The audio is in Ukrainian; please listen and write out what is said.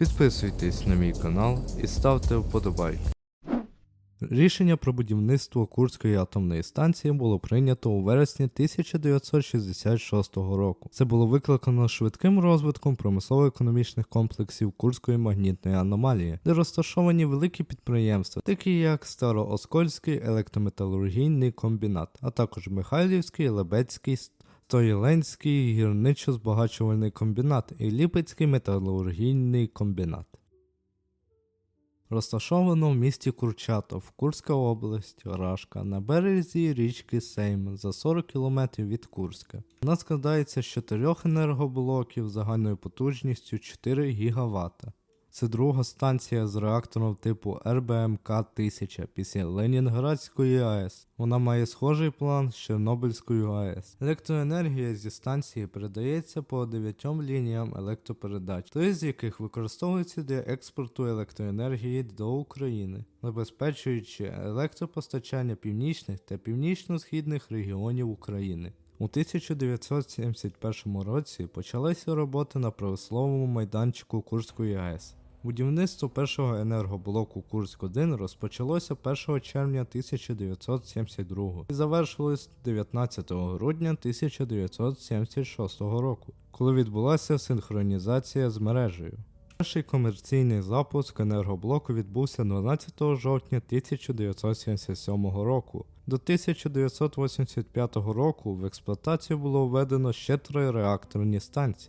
Підписуйтесь на мій канал і ставте вподобайки. Рішення про будівництво Курської атомної станції було прийнято у вересні 1966 року. Це було викликано швидким розвитком промислово-економічних комплексів Курської магнітної аномалії, де розташовані великі підприємства, такі як Старооскольський електрометалургійний комбінат, а також Михайлівський, Лебедський, Стоєленський гірничо-збагачувальний комбінат і Ліпецький металургійний комбінат. Розташовано в місті Курчатов, Курська область, Рашка, на березі річки Сейм за 40 км від Курська. Вона складається з чотирьох енергоблоків загальною потужністю 4 ГВт. Це друга станція з реактором типу РБМК-1000 після Ленінградської АЕС. Вона має схожий план з Чорнобильською АЕС. Електроенергія зі станції передається по 9 лініям електропередач, три з яких використовуються для експорту електроенергії до України, забезпечуючи електропостачання північних та північно-східних регіонів України. У 1971 році почалися роботи на промисловому майданчику Курської АЕС. Будівництво першого енергоблоку Курськ-1 розпочалося 1 червня 1972 і завершилось 19 грудня 1976 року, коли відбулася синхронізація з мережею. Перший комерційний запуск енергоблоку відбувся 12 жовтня 1977 року. До 1985 року в експлуатацію було введено ще три реакторні станції.